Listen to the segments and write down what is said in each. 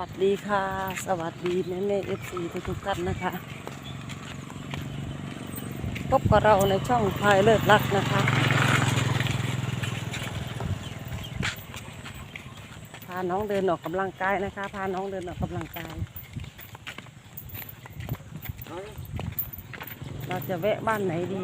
วัสดีค่ะ สวัสดีแม่แม่เอฟซีทุกทุกท่านนะคะ พบกับเราในช่องพายเลิศรักนะคะพาน้องเดินออกกำลังกายนะคะ พาน้องเดินออกกำลังกาย เราจะแวะบ้านไหนดี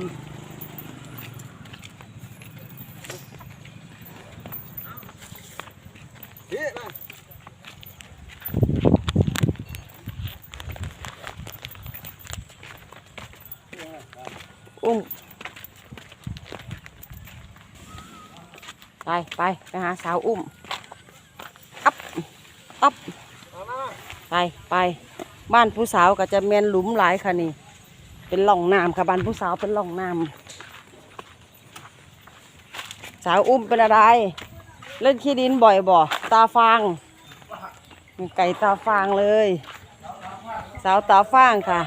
อุ้ม ไปไปไปหาสาวอุ้ม อัพอัพไปไป บ้านผู้สาวก็จะเมนหลุมหลายค่ะนี่ เป็นหล่องน้ำค่ะบ้านผู้สาวเป็นหล่องน้ำสาวอุ้มเป็นอะไร เล่นขี้ดินบ่อยบ่ ตาฟางไก่ตาฟางเลย สาวตาฟางค่ะ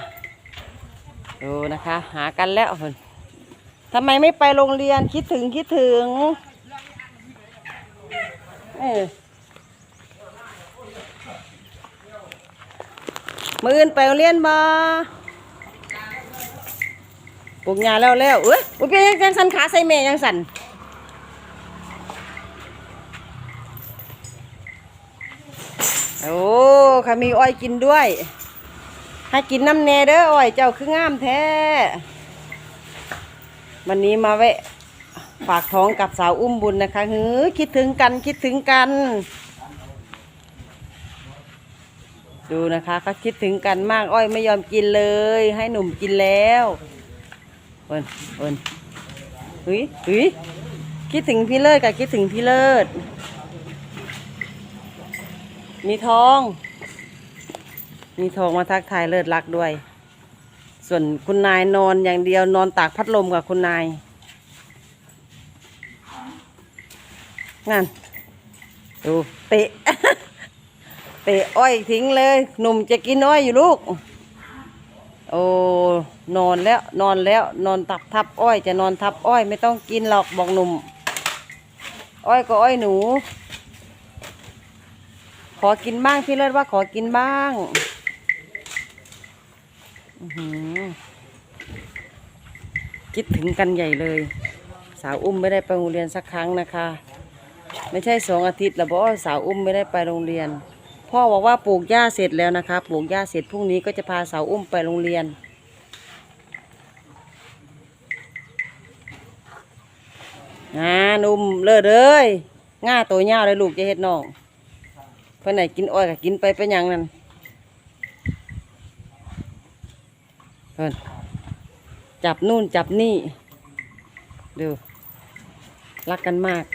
ดูนะคะ หากันแล้วเพนทำไมไม่ไปโรงเรียนคิดถึงคิดถึงเออมืออื่นไปโรงเรียนบ่ปลูกหญ้าแล้วแล้วเอ้ยอุ้ยเป็นยังจังสันขาใส่แม่ยังสันโอ้ค่ะมีอ้อยกินด้วย ให้กินน้ำเนเด้ออ้อยเจ้าคืองามแท้ วันนี้มาแวะฝากท้องกับสาวอุ้มบุญนะคะฮือคิดถึงกันคิดถึงกัน ดูนะคะเขาคิดถึงกันมากอ้อยไม่ยอมกินเลย ให้หนุ่มกินแล้วเอินเอินเฮ้ยเฮ้ยคิดถึงพี่เลิศกับคิดถึงพี่เลิศมีทอง มีทองมาทักทายเลิศรักด้วย ส่วนคุณนายนอนอย่างเดียวนอนตากพัดลมกับคุณนายนั่นดูเตะ เตะอ้อยทิ้งเลย หนุ่มจะกินอ้อยอยู่ลูก โอ้นอนแล้วนอนแล้ว นอนตับทับอ้อยจะนอนทับอ้อยไม่ต้องกินหรอกบอกหนุ่ม อ้อยก็อ้อยหนู ขอกินบ้างพี่เลิศว่าขอกินบ้าง คิดถึงกันใหญ่เลย สาวอุ้มไม่ได้ไปโรงเรียนสักครั้งนะคะ ไม่ใช่สองอาทิตย์แล้วบอกว่าสาวอุ้มไม่ได้ไปโรงเรียน พ่อบอกว่าปลูกหญ้าเสร็จแล้วนะคะปลูกหญ้าเสร็จพรุ่งนี้ก็จะพาสาวอุ้มไปโรงเรียนงานุ่มเลิศเลยง่าตัวเงาเลยลูกจะเฮ็ดน้องเพื่อนไหนกินอ้อยก็กินไปเป็นยังนั่น เพิ่นจับนู่นจับนี่ ดู รักกันมาก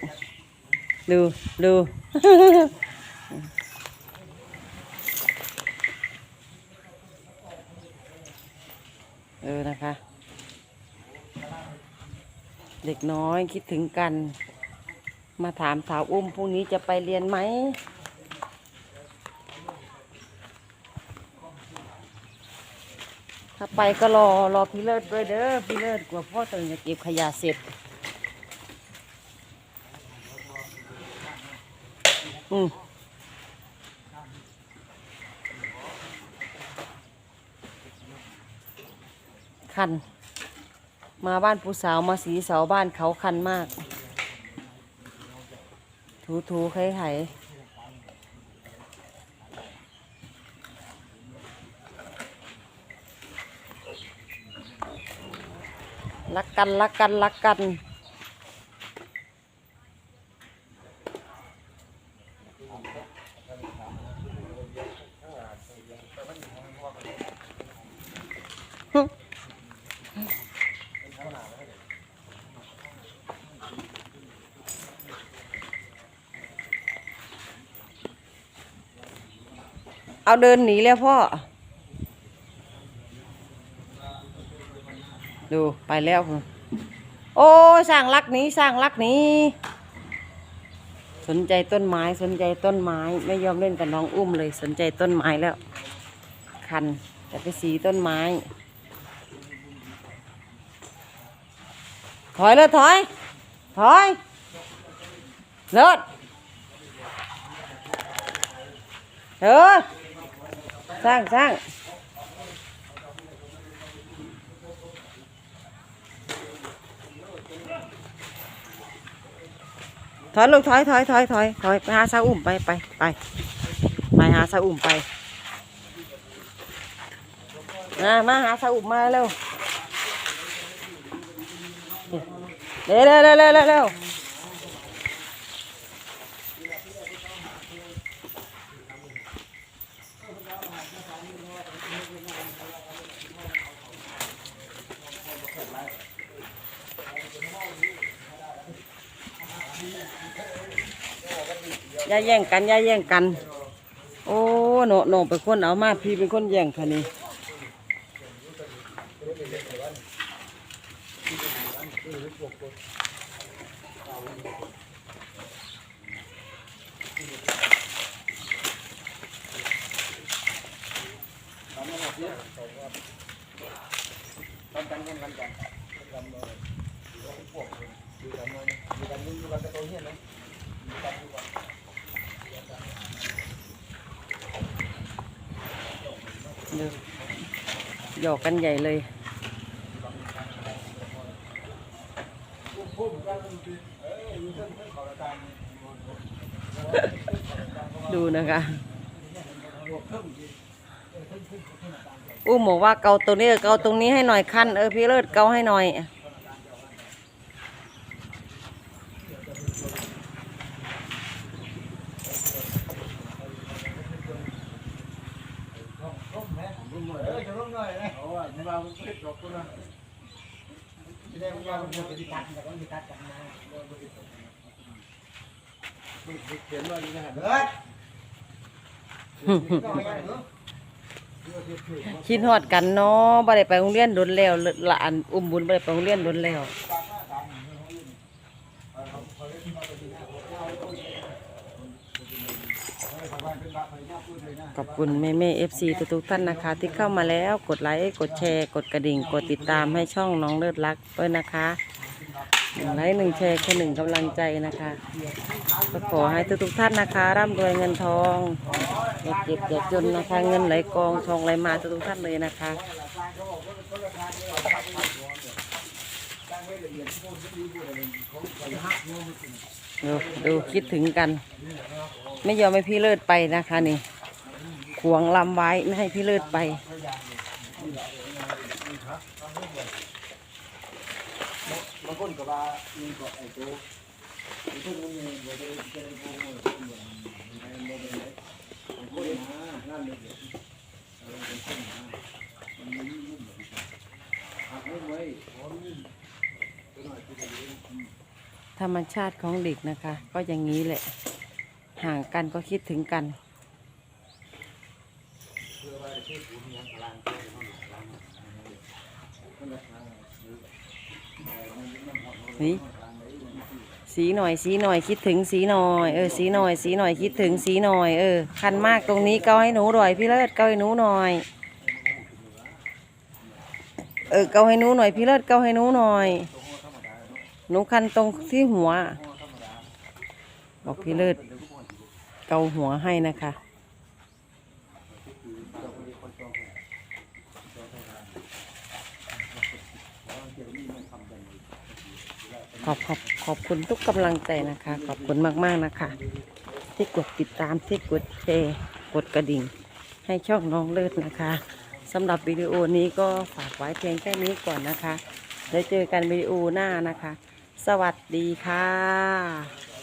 ดูดูเออนะคะ เด็กน้อยคิดถึงกัน มาถามสาวอุ้มพรุ่งนี้จะไปเรียนไหม ถ้าไปก็รอรอพี่เลิศด้วยเด้อพี่เลิศกว่าพ่อตื่นจะเก็บขยะเสร็จ อืมคัน มาบ้านผู้สาวมาสีเสาบ้านเขาคันมาก ถูถูไข่ไข่ รักกันรักกันรักกันเอาเดินหนีแล้วพ่อ ดูไปแล้วโอ้สร้างรักนี้สร้างรักนี้ สนใจต้นไม้สนใจต้นไม้ ไม่ยอมเล่นกับน้องอุ้มเลย สนใจต้นไม้แล้ว คันจะไปสีต้นไม้ ถอยเลยถอย ถอยเลิศเออสร้างสร้าง อยลูกถอยถอยถอยถอยถอยไปหาซาอุ่มไปไปไปไปหาซาอุ่มไปมามาหาซาอุ่มมาเร็วเร็วเร็วเร็วเร็วเร็ว อย่าแย่งกันอย่าแย่งกัน โอ้โหนโหนเป็นคนเอามาพี่เป็นคนแย่งค่ะนี่ เดี๋ยว หยอกกันใหญ่เลย ดูนะคะอุ้มบอกว่าเกาตรงนี้เออเกาตรงนี้ให้หน่อยคันเออพี่เลิศเกาให้หน่อย คิดฮอดกันเนาะบ่ได้ไปโรงเรียนโดนแล้วหลานอุ้มบุญบ่ได้ไปโรงเรียนโดนแล้ว ขอบคุณแม่แม่เอฟซีทุกๆท่านนะคะ ที่เข้ามาแล้วกดไลค์กดแชร์ กดกระดิ่ง กดติดตามให้ช่องน้องเลิศรักด้วยนะคะหนึ่งไลค์หนึ่งแชร์แค่หนึ่งกำลังใจนะคะก็ขอให้ทุกๆท่านนะคะ ร่ำรวยเงินทองอย่าเก็บอย่าจนนะคะ เงินไหลกองทองไหลมาทุกๆท่านเลยนะคะ ดูดูคิดถึงกัน ไม่ยอมให้พี่เลิศไปนะคะนี่ขวงลำไว้ไม่ให้พี่เลิศไป บางคนก็ว่ามีก็ไอ้ตัวไอ้ตัวมันมีบ่ได้จะได้พูดว่ามันบ่ได้บ่ได้บางคนนะนั่นเลยอะไรเป็นคนนะมันมีมุ่งหักไม่ไว้พร้อมนี่ตัวหน่อยตัวเดียว ธรรมชาติของเด็กนะคะ ก็อย่างนี้แหละ ห่างกันก็คิดถึงกันนี่สีหน่อยสีหน่อยคิดถึงสีหน่อยเออสีหน่อยสีหน่อยคิดถึงสีหน่อยเออคันมากตรงนี้เกาให้หนูหน่อยพี่เลิศเกาให้หนูหน่อย เออเกาให้หนูหน่อยพี่เลิศเกาให้หนูหน่อย หนูคันตรงที่หัว บอกพี่เลิศเกาหัวให้นะคะ ขอบขอบขอบคุณทุกกำลังใจนะคะ ขอบคุณมาก ๆ นะคะ ที่กดติดตามที่กดแชร์กดกระดิ่ง ให้ช่องน้องเลิศนะคะสำหรับวิดีโอนี้ก็ฝากไว้เพียงแค่นี้ก่อนนะคะ แล้วเจอกันวิดีโอหน้านะคะ สวัสดีค่ะ